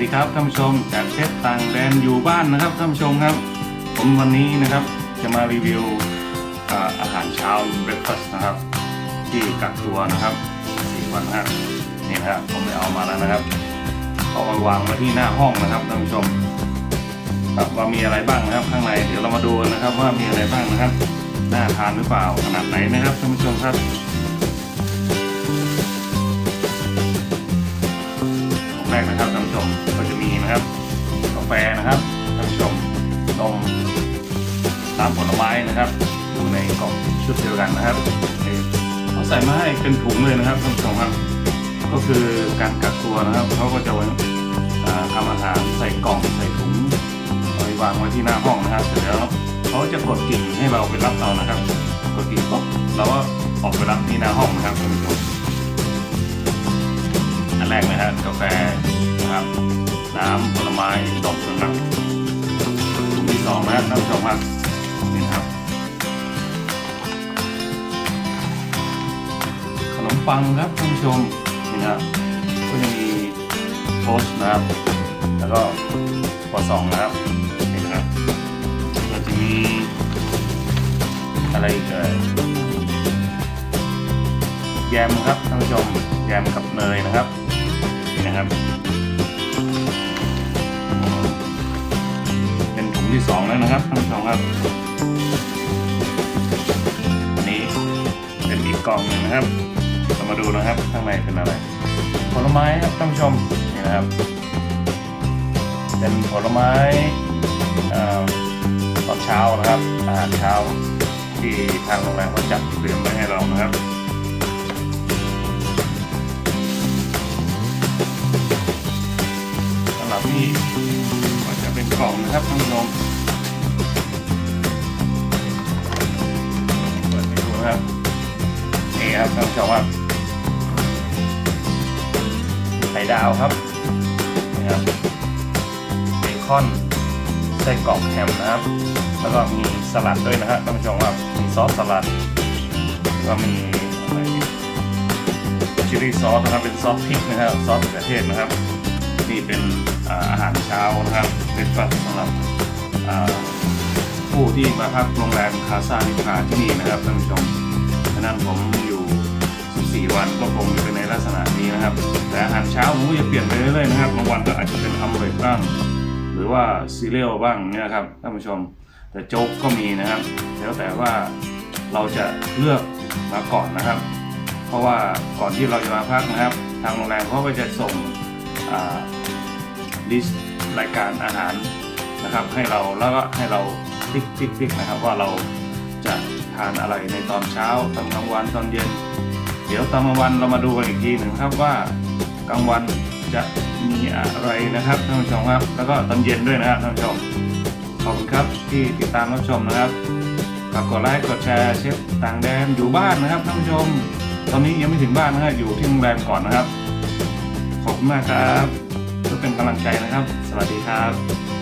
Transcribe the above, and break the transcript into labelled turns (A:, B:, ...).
A: ดีครับท่านผู้ชมจากเชฟต่างแดนอยู่บ้านนะครับท่านผู้ชมครับ ผมวันนี้นะครับจะมารีวิวอาอาหารเช้าเบรคฟาสต์นะครับ ที่กักตัวนะครับสี่วันนะนี่นะครับผมไปเอามาแล้วนะครับเอามาวางไว้ที่หน้าห้องนะครับท่านผู้ชมครับว่ามีอะไรบ้างนะครับ ข้างในเดี๋ยวเรามาดูนนะครับว่ามีอะไรบ้างนะครับน่าทานหรือเปล่าขนาดไหนนะครับท่านผู้ชมครับ นะครับท่านผู้ชมก็จะมีนะครับกาแฟนะครับท่านผู้ชมนมตามผลไม้นะครับอยู่ในกล่องชุดเดียวกันนะครับเขาใส่มาให้เป็นถุงเลยนะครับท่านผู้ชมครับ ก็คือการกักตัวนะครับเขาก็จะไว้อ่าทำอาหารใส่กล่องใส่ถุงเอาไปวางไว้ที่หน้าห้องนะครับเสร็จแล้วเขาจะกดกิ่งให้เราไปรับเอานะครับ กดกิ่งปุ๊บเราก็ออกไปรับที่หน้าห้องนะครับท่านผู้ชม กนะฮะกาแฟนะครับน้ำผลไม้ดอกสำหรับถุงที่สองนะครับท่านผู้ชมครับนี่นะครับขนมปังครับท่านผู้ชมนี่นะครับก็จะมีโทสนะครับ แล้วก็ครัวซองนะครับนี่นะครับก็จะมีอะไรอีกเอ่ยแยมครับท่านผู้ชมแยมกับเนยนะครับ นะครับ เป็นถุงที่สองแล้วนะครับท่านผู้ชมครับอันนี้เป็นอีกกล่องหนึ่งนะครับเรามาดูนะครับข้างในเป็นอะไร ผลไม้ครับท่านผู้ชมนี่นะครับ เป็นผลไม้ตอนเช้านะครับอาหารเช้าที่ทางโรงแรมเขาจัดเตรียมไว้ให้เรานะครับ นี่ก็จะเป็นกล่องนะครับท่านผู้ชมเปิดให้ดูนะครับนี่ครับท่านผู้ชมครับไข่ดาวครับนี่ครับเบคอนไส้กรอกแฮมนะครับ แล้วก็มีสลัดด้วยนะครับท่านผู้ชมครับมีซอสสลัดก็มีชิลลี่ซอสนะครับเป็นซอสพริกนะครับซอสมะเขือเทศนะครับ นี่เป็นอาหารเช้านะครับเป็นฟัสสำหรับผู้ที่มาพักโรงแรมคาซานิพาที่นี่นะครับท่านผู้ชมฉะนั้นผมอยู่ 14 วันก็คงจะเป็นในลักษณะนี้นะครับ แต่อาหารเช้าผมก็จะเปลี่ยนไปเรื่อยๆนะครับบางวันก็อาจจะเป็นอัมเบรบ้างหรือว่าซีเรียลบ้างเนี่ยครับท่านผู้ชม แต่โจ๊กก็มีนะครับ แล้วแต่ว่าเราจะเลือกมาก่อนนะครับ เพราะว่าก่อนที่เราจะมาพักนะครับ ทางโรงแรมเขาก็จะส่ง ลิสต์รายการอาหารนะครับ ให้เราแล้วก็ให้เราติ๊กติ๊กติ๊กนะครับว่าเราจะทานอะไรในตอนเช้าตอนกลางวันตอนเย็น เดี๋ยวตอนกลางวันเรามาดูกันอีกทีหนึ่งครับว่ากลางวันจะมีอะไรนะครับท่านผู้ชมครับ แล้วก็ตอนเย็นด้วยนะครับท่านผู้ชมขอบคุณครับที่ติดตามรับชมนะครับฝากกดไลค์กดแชร์เชฟต่างแดนอยู่บ้านนะครับท่านผู้ชม ตอนนี้ยังไม่ถึงบ้านนะครับอยู่ที่โรงแรมก่อนนะครับ ขอบคุณมากครับเพื่อเป็นกำลังใจนะครับ สวัสดีครับ